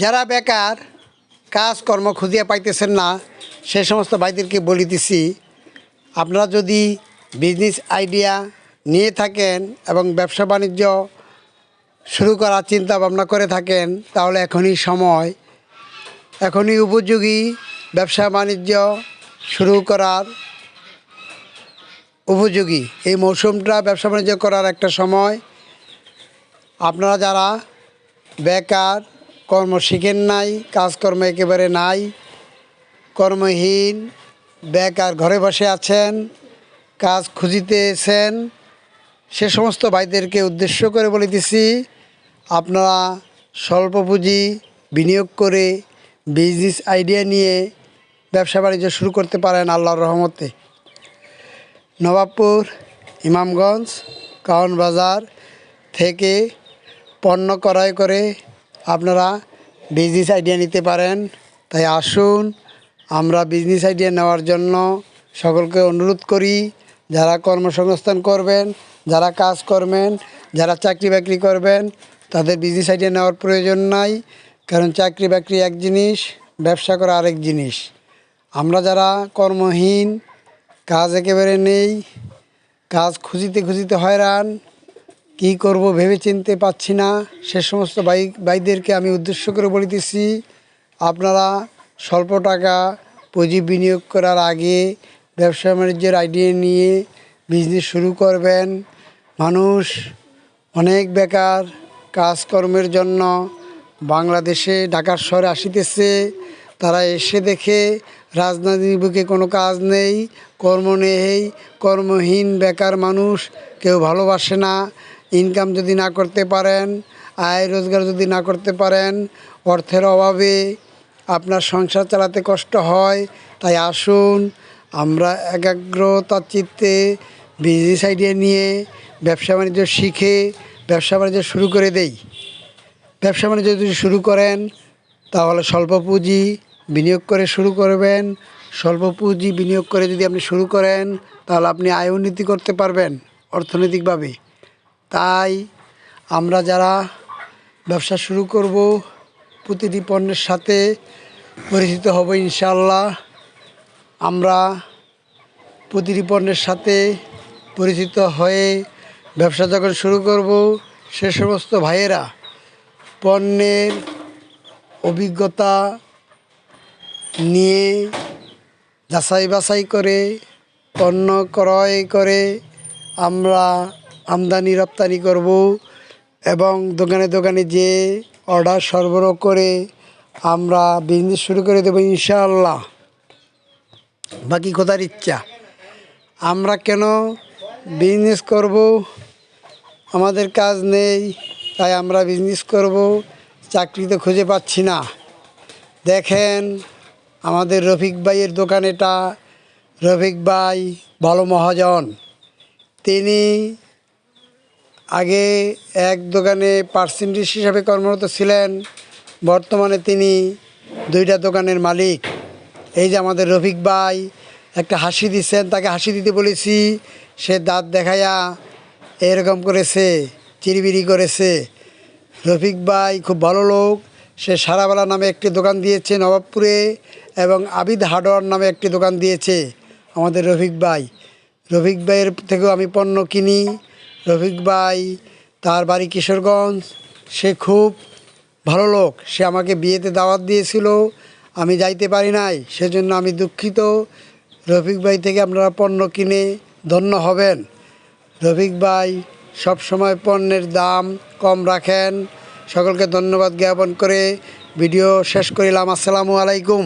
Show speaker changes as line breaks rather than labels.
যারা বেকার কাজকর্ম খুঁজিয়া পাইতেছেন না, সে সমস্ত ভাইদেরকে বলিতেছি আপনারা যদি বিজনেস আইডিয়া নিয়ে থাকেন এবং ব্যবসা বাণিজ্য শুরু করার চিন্তা ভাবনা করে থাকেন, তাহলে এখনই সময়, এখনই উপযোগী ব্যবসা বাণিজ্য শুরু করার উপযোগী। এই মৌসুমটা ব্যবসা বাণিজ্য করার একটা সময়। আপনারা যারা বেকার কর্ম শিখেন নাই, কাজকর্ম একেবারে নাই, কর্মহীন, বেকার ঘরে বসে আছেন, কাজ খুঁজিতেছেন। সে সমস্ত ভাইদেরকে উদ্দেশ্য করে বলিতেছি, আপনারা স্বল্প পুঁজি বিনিয়োগ করে বিজনেস আইডিয়া নিয়ে ব্যবসা বাণিজ্য শুরু করতে পারেন আল্লাহর রহমতে। নবাবপুর, ইমামগঞ্জ, কাউন বাজার থেকে পণ্য ক্রয় করে আপনারা বিজনেস আইডিয়া নিতে পারেন। তাই আসুন, আমরা বিজনেস আইডিয়া নেওয়ার জন্য সকলকে অনুরোধ করি, যারা কর্মসংস্থান করবেন, যারা কাজ করবেন, যারা চাকরি বাকরি করবেন, তাদের বিজনেস আইডিয়া নেওয়ার প্রয়োজন নাই, কারণ চাকরি বাকরি এক জিনিস, ব্যবসা করা আরেক জিনিস। আমরা যারা কর্মহীন, কাজ একেবারে নেই, কাজ খুঁজিতে খুঁজিতে হয়রান কি করব ভেবে চিনতে পাচ্ছি না। সে সমস্ত ভাই, ভাইদেরকে আমি উদ্দেশ্য করে বলিতেছি, আপনারা স্বল্প টাকা পুঁজি বিনিয়োগ করার আগে ব্যবসা বাণিজ্যের আইডিয়া নিয়ে বিজনেস শুরু করবেন। মানুষ অনেক বেকার কাজকর্মের জন্য বাংলাদেশে ঢাকার শহরে আসিতেছে। তারা এসে দেখে রাজধানীর বুকে কোনো কাজ নেই, কর্ম নেই, কর্মহীন বেকার মানুষ কেউ ভালোবাসে না। ইনকাম যদি না করতে পারেন, আয় রোজগার যদি না করতে পারেন, অর্থের অভাবে আপনার সংসার চালাতে কষ্ট হয়, তাই আসুন আমরা একাগ্রতার চিত্তে বিজনেস আইডিয়া নিয়ে ব্যবসা বাণিজ্য শিখে ব্যবসা বাণিজ্য শুরু করে দেই। ব্যবসা বাণিজ্য যদি শুরু করেন, তাহলে স্বল্প পুঁজি বিনিয়োগ করে শুরু করবেন। স্বল্প পুঁজি বিনিয়োগ করে যদি আপনি শুরু করেন, তাহলে আপনি আয় উন্নতি করতে পারবেন অর্থনৈতিকভাবে। তাই আমরা যারা ব্যবসা শুরু করব, প্রতিটি পণ্যের সাথে পরিচিত হব ইনশাল্লাহ আমরা প্রতিটি পণ্যের সাথে পরিচিত হয়ে ব্যবসা যখন শুরু করব, সে সমস্ত ভাইয়েরা পণ্যের অভিজ্ঞতা নিয়ে যাচাই বাছাই করে, পণ্য ক্রয় করে আমরা আমদানি, রপ্তানি করব এবং দোকানে দোকানে যে অর্ডার সরবরাহ করে আমরা বিজনেস শুরু করে দেবো ইনশাআল্লাহ। বাকি কোথার ইচ্ছা, আমরা কেন বিজনেস করব? আমাদের কাজ নেই, তাই আমরা বিজনেস করব, চাকরি তো খুঁজে পাচ্ছি না। দেখেন, আমাদের রফিক ভাইয়ের দোকান এটা, রফিক ভাই ভালো মহাজন। তিনি আগে এক দোকানে পার্সেন্টেজ হিসাবে কর্মরত ছিলেন, বর্তমানে তিনি দুইটা দোকানের মালিক। এই যে আমাদের রফিক ভাই একটা হাসি দিচ্ছেন, তাকে হাসি দিতে বলেছি, সে দাঁত দেখাইয়া এরকম করেছে চিরিবিরি করেছে। রফিক ভাই খুব ভালো লোক, সে সারাবেলা নামে একটি দোকান দিয়েছে নবাবপুরে এবং আবিদ হার্ডওয়ার নামে একটি দোকান দিয়েছে আমাদের রফিক ভাই। রফিক ভাইয়ের থেকেও আমি পণ্য কিনি রফিক ভাই, তার বাড়ি কিশোরগঞ্জ। সে খুব ভালো লোক। সে আমাকে বিয়েতে দাওয়াত দিয়েছিল। আমি যাইতে পারি নাই। সেজন্য আমি দুঃখিত। রফিক ভাই থেকে আপনারা পণ্য কিনে ধন্য হবেন। রফিক ভাই সব সময় পণ্যের দাম কম রাখেন। সকলকে ধন্যবাদ জ্ঞাপন করে ভিডিও শেষ করিলাম। আসসালামু আলাইকুম।